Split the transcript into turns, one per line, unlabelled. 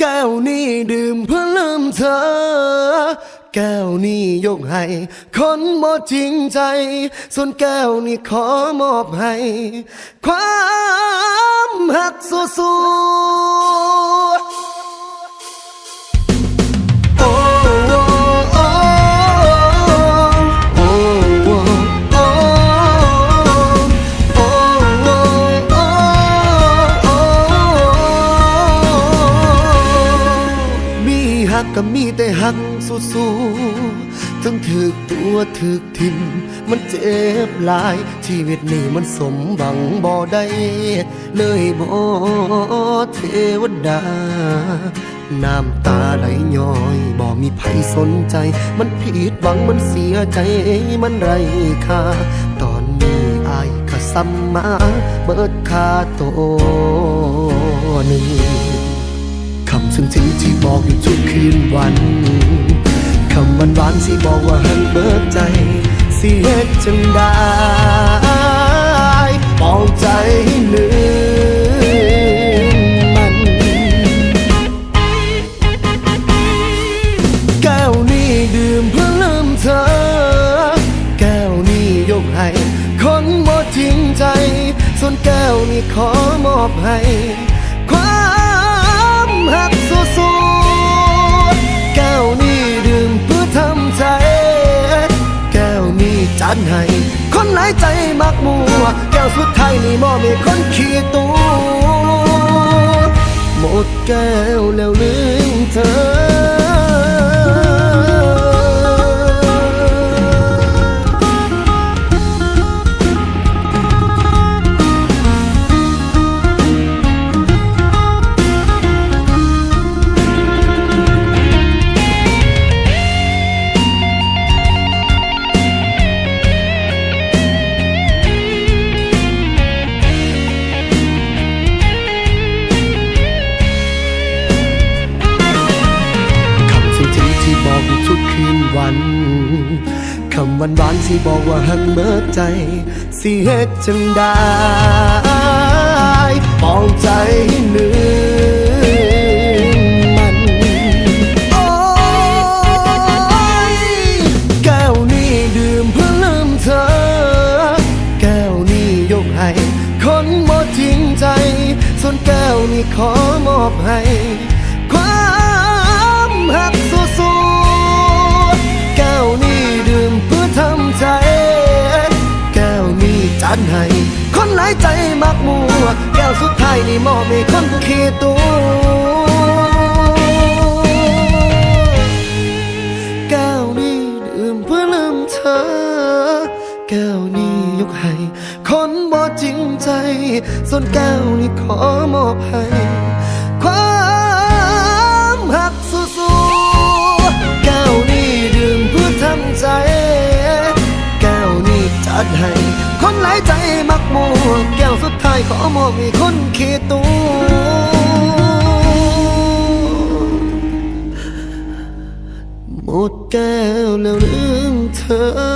แก้วนี้ดื่มเพื่อลืมเธอ แก้วนี้ยกให้ คนบ่จริงใจ ส่วนแก้วนี้ขอมอบให้ ความหักสู้ กก็มีแต่หักสู้ๆทั้งถึกตัวถึกทิม มันเจ็บหลาย ชีวิตนี้มันสมบังบ่ได้เลยบ่เทวดา น้ำตาไหลย้อย บ่มีไผสนใจ มันผิดหวังมันเสียใจมันไรค่าตอนนี้อายก็ซ้ำมา เบิดค่าตัวหนึ่ง คำซึ้งซึ้งที่บอกอยู่ทุกคืนวันคำหวานหวานๆที่บอกว่าหันเบิดใจเสียจังได้ปองใจให้ลืมมัน แก้วนี้ดื่มเพื่อลืมเธอ แก้วนี้ยกให้ คนบ่จริงใจ ส่วนแก้วนี้ขอมอบให้ นี้จัดให้ คนหลายใจมักมัว แก้วสุดท้ายนี่มอมีคนขี้ตัวหมดแก้วแล้วลืมเธอ คืนวันคำวานหวานที่บอกว่าหักเบิดใจ สิเหตุจังได้ปองใจให้ลืมมันโอ้ยแก้วนี้ดื่มเพื่อลืมเธอ แก้วนี้ยกให้ คนบ่จริงใจ ส่วนแก้วนี้ขอมอบให้ นี้จัดให้ คนหลายใจมักมัว แก้วสุดท้ายนี่มอบให้คนขี้ตัวแก้วนี้ดื่มเพื่อลืมเธอ แก้วนี้ยกให้ คนบ่จริงใจ ส่วนแก้วนี้ขอมอบให้ายขอมอบให้คนขี้ตัวหมดแก้วแล้วเรื่เธอ